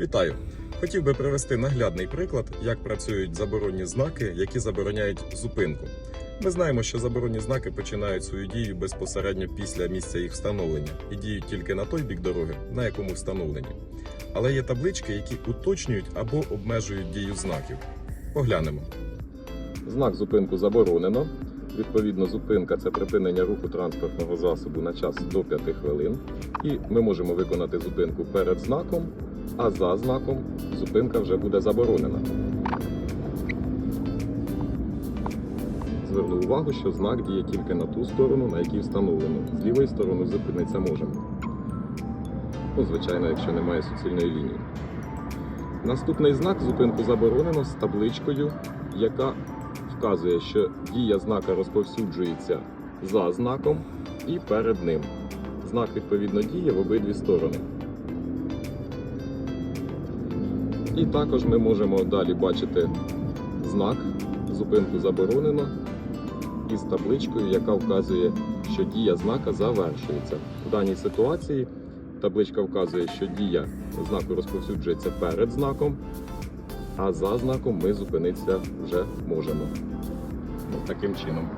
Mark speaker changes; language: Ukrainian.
Speaker 1: Вітаю! Хотів би привести наглядний приклад, як працюють заборонні знаки, які забороняють зупинку. Ми знаємо, що заборонні знаки починають свою дію безпосередньо після місця їх встановлення і діють тільки на той бік дороги, на якому встановлені. Але є таблички, які уточнюють або обмежують дію знаків. Поглянемо. Знак зупинку заборонено. Відповідно, зупинка це припинення руху транспортного засобу на час до 5 хвилин. І ми можемо виконати зупинку перед знаком, а за знаком зупинка вже буде заборонена. Зверну увагу, що знак діє тільки на ту сторону, на якій встановлено. З лівої сторони зупинитися можемо. Ну, звичайно, якщо немає суцільної лінії. Наступний знак зупинку заборонено з табличкою, яка вказує, що дія знака розповсюджується за знаком і перед ним. Знак відповідно діє в обидві сторони. І також ми можемо далі бачити знак зупинку заборонено із табличкою, яка вказує, що дія знака завершується. В даній ситуації табличка вказує, що дія знаку розповсюджується перед знаком, а за знаком ми зупинитися вже можемо. Таким чином.